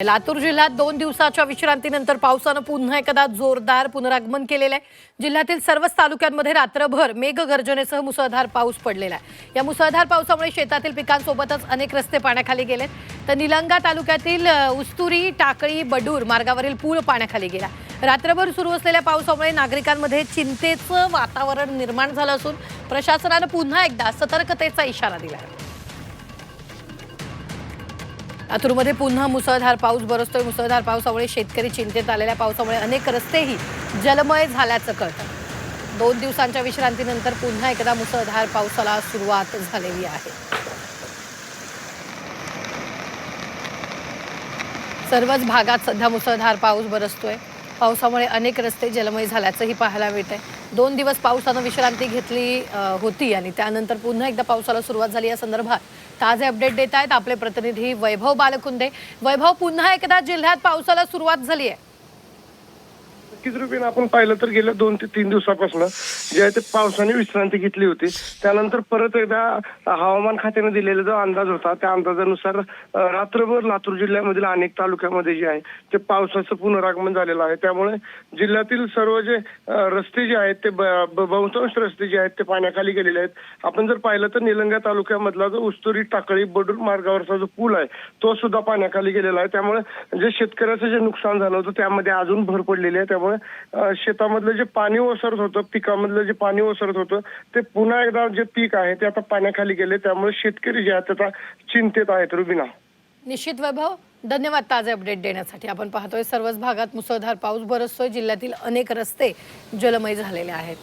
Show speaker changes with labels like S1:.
S1: लातूर जिल्ह्यात दोन दिवसाच्या विश्रांतीनंतर पावसानं पुन्हा एकदा जोरदार पुनरागमन केलेलं आहे. जिल्ह्यातील सर्वच तालुक्यांमध्ये रात्रभर मेघगर्जनेसह मुसळधार पाऊस पडलेला आहे. या मुसळधार पावसामुळे शेतातील पिकांसोबतच अनेक रस्ते पाण्याखाली गेलेत. तर निलंगा तालुक्यातील उस्तुरी टाकळी बडूर मार्गावरील पूल पाण्याखाली गेला. रात्रभर सुरू असलेल्या पावसामुळे नागरिकांमध्ये चिंतेचं वातावरण निर्माण झालं असून प्रशासनानं पुन्हा एकदा सतर्कतेचा इशारा दिला आहे. लातूरमध्ये पुन्हा मुसळधार पाऊस बरसतोय मुसळधार पावसामुळे शेतकरी चिंतेत आलेल्या पावसामुळे अनेक रस्तेही जलमय झाल्याचं कळतं. दोन दिवसांच्या विश्रांतीनंतर पुन्हा एकदा मुसळधार पावसाला सुरुवात झालेली आहे. सर्वच भागात सध्या मुसळधार पाऊस बरसतोय. पावसामुळे अनेक रस्ते जलमय झाल्याचंही पाहायला मिळत आहे दोन दिवस पावसानं विश्रांती घेतली होती आणि त्यानंतर पुन्हा एकदा पावसाला सुरुवात झाली. या संदर्भात ताजे अपडेट देत आहेत आपले प्रतिनिधी वैभव बालकुंदे. वैभव पुन्हा एकदा जिल्ह्यात पावसाला सुरुवात झाली आहे
S2: नक्कीच रुपीन आपण पाहिलं तर गेल्या दोन ते तीन दिवसापासून जे आहे ते पावसाने विश्रांती घेतली होती. त्यानंतर परत एकदा हवामान खात्याने दिलेला जो अंदाज होता त्या अंदाजानुसार रात्रभर लातूर जिल्ह्यामधील अनेक तालुक्यामध्ये जे आहे ते पावसाचं पुनरागमन झालेलं आहे. त्यामुळे जिल्ह्यातील सर्व जे रस्ते जे आहेत ते बहुतांश रस्ते जे आहेत ते पाण्याखाली गेलेले आहेत. आपण जर पाहिलं तर निलंगा तालुक्यामधला जो उस्तुरी टाकळी बडूर मार्गावरचा जो पूल आहे तो सुद्धा पाण्याखाली गेलेला आहे. त्यामुळे जे शेतकऱ्याचं जे नुकसान झालं होतं त्यामध्ये अजून भर पडलेली आहे. त्यामुळे शेतामधलं जे पाणी ओसरत होतं पिकामधलं जे पाणी ओसरत होतं ते पुन्हा एकदा जे पीक आहे ते आता पाण्याखाली गेले. त्यामुळे शेतकरी जे आहेत आता चिंतेत आहेत रुबिना.
S1: निश्चित वैभव. धन्यवाद ताजे अपडेट देण्यासाठी. आपण पाहतोय सर्वच भागात मुसळधार पाऊस बरसतोय जिल्ह्यातील अनेक रस्ते जलमय झालेले आहेत.